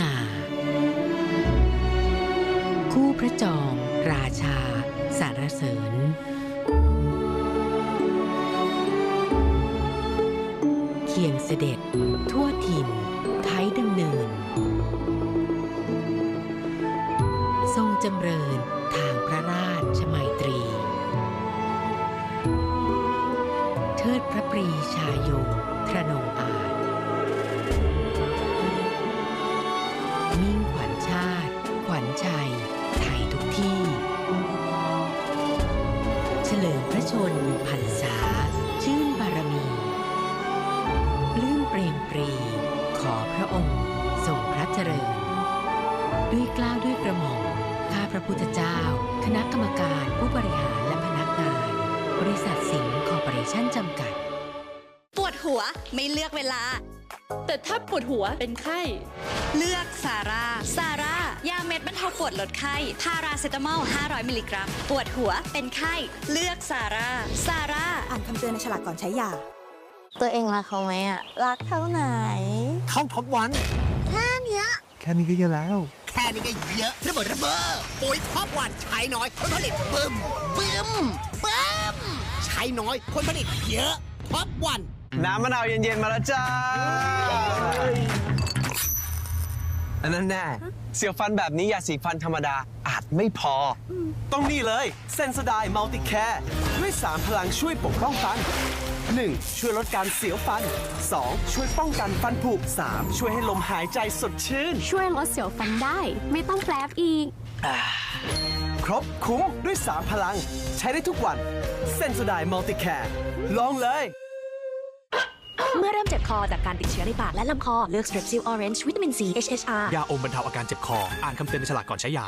ง่า คู่พระจอม ราชา สารเสริญ เคียงเสด็จ ทั่วถิ่น ไทยดำเนิน ทรงจำเริญทางพระราชมัยตรี เทิดพระปรีชายงพระนงอาจ ลิมพระชนพรรษา ชื่นบารมีปลื้มเปรมปรี ขอพระองค์ทรงพระเจริญ ด้วยกล้าวด้วยกระหม่อมข้าพระพุทธเจ้า คณะกรรมการผู้บริหารและพนักงาน บริษัทสิงห์คอร์ปอเรชั่นจำกัด ปวดหัวไม่เลือกเวลา แต่ถ้าปวดหัวเป็นไข้ เลือกซาร่าซาร่ายาเม็ดบรรเทาปวดลดไข้ พาราเซตามอล 500 มิลลิกรัม ปวดหัวเป็นไข้ เลือกซาร่าซาร่าอ่านคำเตือนในฉลากก่อนใช้ยา ตัวเองรักเขาไหมอะรักเท่าไหน เข้าท็อปวันแค่เนี้ยแค่นี้ก็เยอะแล้ว แค่นี้ก็เยอะระเบิดระเบ้อปุ๋ยท็อปวันใช้น้อยผลผลิตบึ้มบึ้มบึ้มใช้น้อยผลผลิตเยอะท็อปวัน น้ำมะนาวเย็นๆมาแล้วจ้า อันนั้นแน่ เสียวฟันแบบนี้ยาสีฟันธรรมดาอาจไม่พอ ต้องนี่เลยเซนสไดมัลติแคร์ด้วย3พลังช่วยปกป้องฟัน 1. ช่วยลดการเสียวฟัน 2. ช่วยป้องกันฟันผุ 3. ช่วยให้ลมหายใจสดชื่น ช่วยลดเสียวฟันได้ ไม่ต้องแปลบอีก ครบคุ้มด้วย 3 พลัง ใช้ได้ทุกวันเซนสไดมัลติแคร์ลองเลย เมื่อเริ่มเจ็บคอจากการติดเชื้อในปากและลำคอ เลือก Strepsil Orange วิตามิน C HHR ยาอมบรรเทาอาการเจ็บคอ อ่านคำเตือนในฉลากก่อนใช้ยา